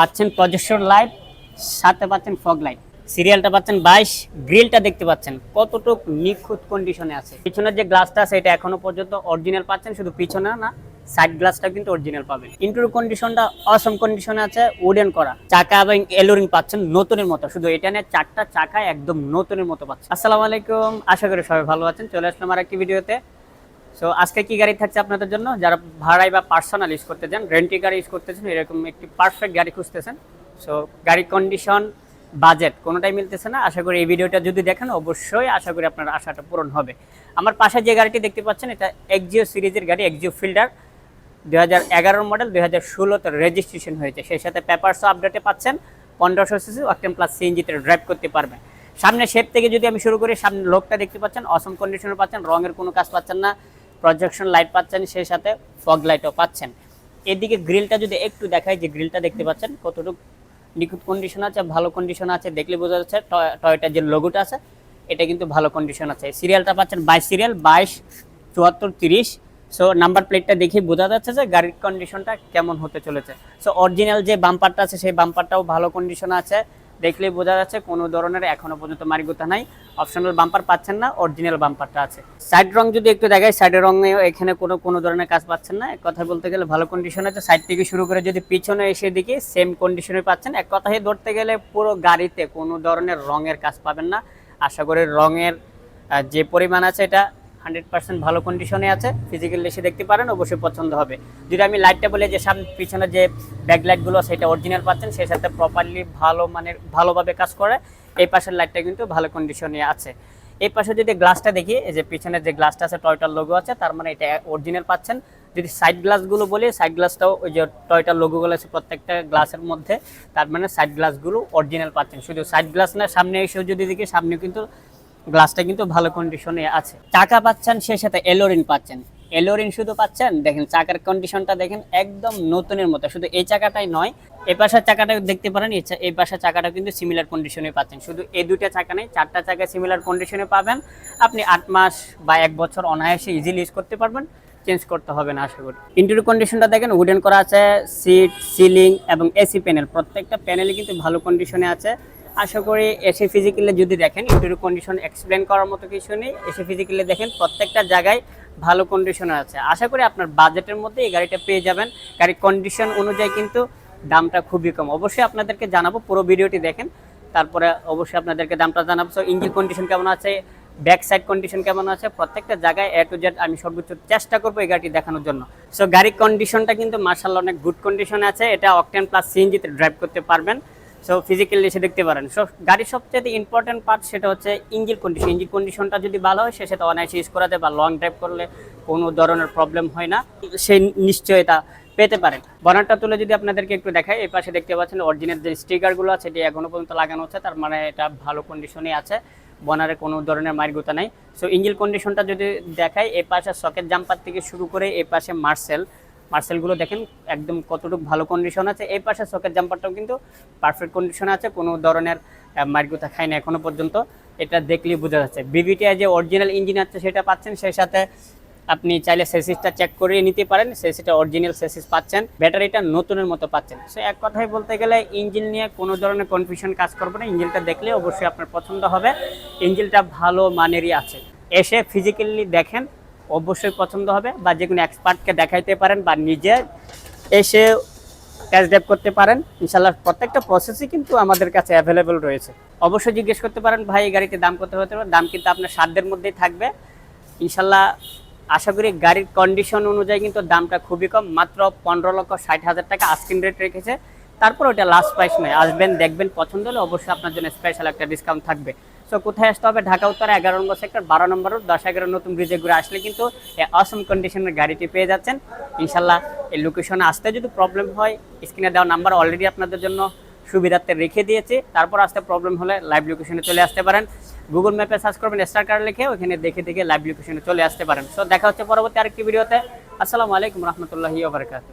পাচ্ছেন projection light সাথে পাচ্ছেন ফগ লাইট সিরিয়ালটা পাচ্ছেন বাইশ, গ্রিলটা দেখতে পাচ্ছেন। কতটুক নিখুঁত কন্ডিশনে আছে। পিছনের যে গ্লাসটা আছে, এটা এখনও পর্যন্ত অরিজিনাল পাচ্ছেন, শুধু পিছনে না সাইড গ্লাসটা কিন্তু অরিজিনাল পাবেন। ইন্টার কন্ডিশনটা অসম কন্ডিশনে আছে উডেন করা। চাকা এবং এলোরিং পাচ্ছেন নতুনের মতো, শুধু এটা নিয়ে চারটা চাকা একদম নতুনের মতো পাচ্ছেন। আসসালামু আলাইকুম, আশা করি সবাই ভালো আছেন। চলে আসলাম আর একটি ভিডিওতে সো আজকে কি গাড়ি থাকছে আপনাদের জন্য? যারা ভাড়াই বা পার্সোনাল ইউজ করতে চান রেন্টি গাড়ি ইউজ করতেছেন এরকম একটি পারফেক্ট গাড়ি খুঁজতেছেন। সো গাড়ির কন্ডিশন বাজেট কোনোটাই মিলতেছে না। আশা করি এই ভিডিওটা যদি দেখেন, অবশ্যই আশা করি আপনার আশাটা পূরণ হবে। আমার পাশে যে গাড়িটি দেখতে পাচ্ছেন, এটা এক্সিও সিরিজের গাড়ি এক্সিও ফিল্ডার দু হাজার মডেল দু হাজার ষোলোতে রেজিস্ট্রেশন হয়েছে। সেই সাথে পেপারসও আপডেটে পাচ্ছেন। পনেরোশো সিসি অকটেন প্লাস সিএনজিতে ড্রাইভ করতে পারবেন। সামনে শেপ থেকে যদি আমি শুরু করি, সামনে লোকটা দেখতে পাচ্ছেন অসম কন্ডিশনে পাচ্ছেন, রঙের কোনো কাজ পাচ্ছেন না। প্রজেকশন লাইট পাচ্ছেন, সেই সাথে ফগ লাইটও পাচ্ছেন। এদিকে গ্রিলটা যদি একটু দেখাই, যে গ্রিলটা দেখতে পাচ্ছেন, কতটুকু নিখুঁত কন্ডিশন আছে, ভালো কন্ডিশন আছে, দেখলে বোঝা যাচ্ছে টয়টার যে লোগোটা আছে, এটা কিন্তু ভালো কন্ডিশন আছে। সিরিয়ালটা পাচ্ছেন বাইশ সিরিয়াল বাইশ, চুয়াত্তর, তিরিশ। সো নাম্বার প্লেটটা দেখে বোঝা যাচ্ছে যে গাড়ির কন্ডিশনটা কেমন হতে চলেছে। সো অরিজিনাল যে বাম্পারটা আছে, সেই বাম্পারটাও ভালো কন্ডিশন আছে। দেখলেই বোঝা যাচ্ছে কোনো ধরনের এখনও পর্যন্ত মারিগুতা নাই। অপশনাল বাম্পার পাচ্ছেন না অরিজিনাল বাম্পারটা আছে। সাইড রং যদি একটু দেখায় সাইডের রঙে এখানে কোনো কোনো ধরনের কাজ পাচ্ছেন না। এক কথা বলতে গেলে ভালো কন্ডিশন আছে। সাইড থেকে শুরু করে যদি পিছনে এসে দিকে সেম কন্ডিশনে পাচ্ছেন। এক কথায় ধরতে গেলে পুরো গাড়িতে কোনো ধরনের রঙের কাজ পাবেন না। আশা করি রঙের যে পরিমাণ আছে এটা হান্ড্রেড পার্সেন্ট ভালো কন্ডিশনে আছে ফিজিক্যালি এসে দেখতে পারেন, অবশ্যই পছন্দ হবে। যদি আমি লাইটটা বলে, যে সামনে পিছনে যে ব্যাক লাইটগুলো সেটা অরিজিনাল পাচ্ছেন সেই সাথে প্রপারলি ভালো মানে ভালোভাবে কাজ করে। এই পাশের লাইটটা কিন্তু ভালো কন্ডিশনে আছে। এই পাশে যদি গ্লাসটা দেখি, এই যে পিছনে যে গ্লাসটা আছে টয়টার লোগো আছে, তার মানে এটা অরিজিনাল পাচ্ছেন। যদি সাইড গ্লাসগুলো বলি সাইড গ্লাসটাও ওই যে টয়টার লোগোগুলো আছে প্রত্যেকটা গ্লাসের মধ্যে, তার মানে সাইড গ্লাসগুলো অরিজিনাল পাচ্ছেন। শুধু সাইড গ্লাস না, সামনে এসেও যদি দেখি সামনে কিন্তু গ্লাসটা কিন্তু ভালো কন্ডিশনে আছে। চাকা পাচ্ছেন, সেই সাথে এলোরিন পাচ্ছেন। এলোরিন শুধু পাচ্ছেন, দেখেন চাকার কন্ডিশনটা দেখেন একদম নতুনের মতো। শুধু এই চাকাটাই নয়, এই পাশের চাকাটা দেখতে পারেন, এই পাশের চাকাটা কিন্তু সিমিলার কন্ডিশনে পাচ্ছেন। শুধু এই দুইটা চাকা নেই, চারটা চাকা সিমিলার কন্ডিশনে পাবেন। আপনি আট মাস বা এক বছর অনায়াসে ইজিলি ইউজ করতে পারবেন চেঞ্জ করতে হবে না, আশা করি। ইন্টেরিয়র কন্ডিশনটা দেখেন উডেন করা আছে সিট সিলিং এবং এসি প্যানেল প্রত্যেকটা প্যানেলই কিন্তু ভালো কন্ডিশনে আছে। আশা করি এসে ফিজিক্যালি যদি দেখেন ইন্টেরিয়র কন্ডিশন এক্সপ্লেন করার মতো কিছু নেই। এসে ফিজিক্যালি দেখেন, প্রত্যেকটা জায়গায় ভালো কন্ডিশনে আছে। আশা করি আপনার বাজেটের মধ্যে এই গাড়িটা পেয়ে যাবেন। গাড়ির কন্ডিশন অনুযায়ী কিন্তু দামটা খুবই কম। অবশ্যই আপনাদেরকে জানাব, পুরো ভিডিওটি দেখেন। তারপরে অবশ্যই আপনাদেরকে দামটা জানাব। সো ইঞ্জিন কন্ডিশন কেমন আছে? ব্যাক সাইড কন্ডিশন কেমন আছে? প্রত্যেকটা জায়গায় এ টু জেড আমি সর্বোচ্চ চেষ্টা করব এই গাড়িটি দেখানোর জন্য। সো গাড়ির কন্ডিশনটা কিন্তু মার্শাল অনেক গুড কন্ডিশনে আছে। এটা অকটেন প্লাস সিএনজিতে ড্রাইভ করতে পারবেন। সো ফিজিক্যালি এসে দেখতে পারেন। সো গাড়ির সবচেয়ে ইম্পর্টেন্ট পার্ট সেটা হচ্ছে ইঞ্জিন কন্ডিশন ইঞ্জিন কন্ডিশনটা যদি ভালো হয়, সে সাথে অনায়াসে ইউজ করা যায় বা লং ড্রাইভ করলে কোনো ধরনের প্রবলেম হয় না। সেই নিশ্চয়তা পেতে পারেন বনারটা তুলে যদি আপনাদেরকে একটু দেখাই, এই পাশে দেখতে পাচ্ছেন অরিজিনাল যে স্টিকারগুলো আছে, এটি এখনও পর্যন্ত লাগানো হচ্ছে, তার মানে এটা ভালো কন্ডিশনে আছে। বনারে কোনো ধরনের মারগুতা নাই। সো ইঞ্জিন কন্ডিশনটা যদি দেখাই এই পাশে সকেট জাম্পার থেকে শুরু করে এই পাশে মার্সেল মার্সেলগুলো দেখেন একদম কতটুকু ভালো কন্ডিশন আছে। এই পাশে সকেট জাম্পারটাও কিন্তু পারফেক্ট কন্ডিশনে আছে, কোনো ধরনের মারগুতা খায় না এখনও পর্যন্ত। এটা দেখলেই বোঝা যাচ্ছে। বিবিটিআই যে অরিজিনাল ইঞ্জিন আছে সেটা পাচ্ছেন, সেই সাথে আপনি চাইলে সেসিসটা চেক করে নিতে পারেন সেসিটা অরিজিনাল সেসিস পাচ্ছেন। ব্যাটারিটা নতুনের মতো পাচ্ছেন। সো এক কথায় বলতে গেলে ইঞ্জিন নিয়ে কোনো ধরনের কনফিউশন কাজ করবে না। ইঞ্জিনটা দেখলে অবশ্যই আপনার পছন্দ হবে। ইঞ্জিনটা ভালো মানেরই আছে। এসে ফিজিক্যালি দেখেন অবশ্যই পছন্দ হবে বা যে কোনো এক্সপার্টকে দেখাইতে পারেন বা নিজে এসে ক্যাশ ড্রাইভ করতে পারেন ইনশাল্লাহ প্রত্যেকটা প্রসেসই কিন্তু আমাদের কাছে অ্যাভেলেবেল রয়েছে। অবশ্যই জিজ্ঞেস করতে পারেন, ভাই, এই গাড়িতে দাম কত হতে পারে? দাম কিন্তু আপনার সাধ্যের মধ্যেই থাকবে। ইনশাল্লাহ আশা করি গাড়ির কন্ডিশন অনুযায়ী কিন্তু দামটা খুবই কম, মাত্র পনেরো লক্ষ ষাট হাজার টাকা আস্কিন রেট রেখেছে। তারপর ওটা লাস্ট প্রাইস নয়। আসবেন, দেখবেন, পছন্দ হলে অবশ্যই আপনার জন্য স্পেশাল একটা ডিসকাউন্ট থাকবে। সো কোথায় আসতে হবে? ঢাকা, উত্তরে, এগারো নম্বর সেক্টর, বারো নম্বর দশ, এগারো, নতুন ব্রিজে ঘুরে আসলে কিন্তু এই অসম কন্ডিশনের গাড়িটি পেয়ে যাচ্ছেন। ইনশাল্লাহ এই লোকেশনে আসতে যদি প্রবলেম হয় স্ক্রিনে দেওয়া নাম্বার অলরেডি আপনাদের জন্য সুবিধার্থে রেখে দিয়েছি। তারপর আসতে প্রবলেম হলে লাইভ লোকেশনে চলে আসতে পারেন। গুগল ম্যাপে সার্চ করবেন স্টার কার্ড লিখে ওখানে দেখে দেখে লাইভ লোকেশনে চলে আসতে পারেন। সো দেখা হচ্ছে পরবর্তী আরেকটি ভিডিওতে আসসালামু আলাইকুম রহমতুল্লাহি ওবরাকাতুহ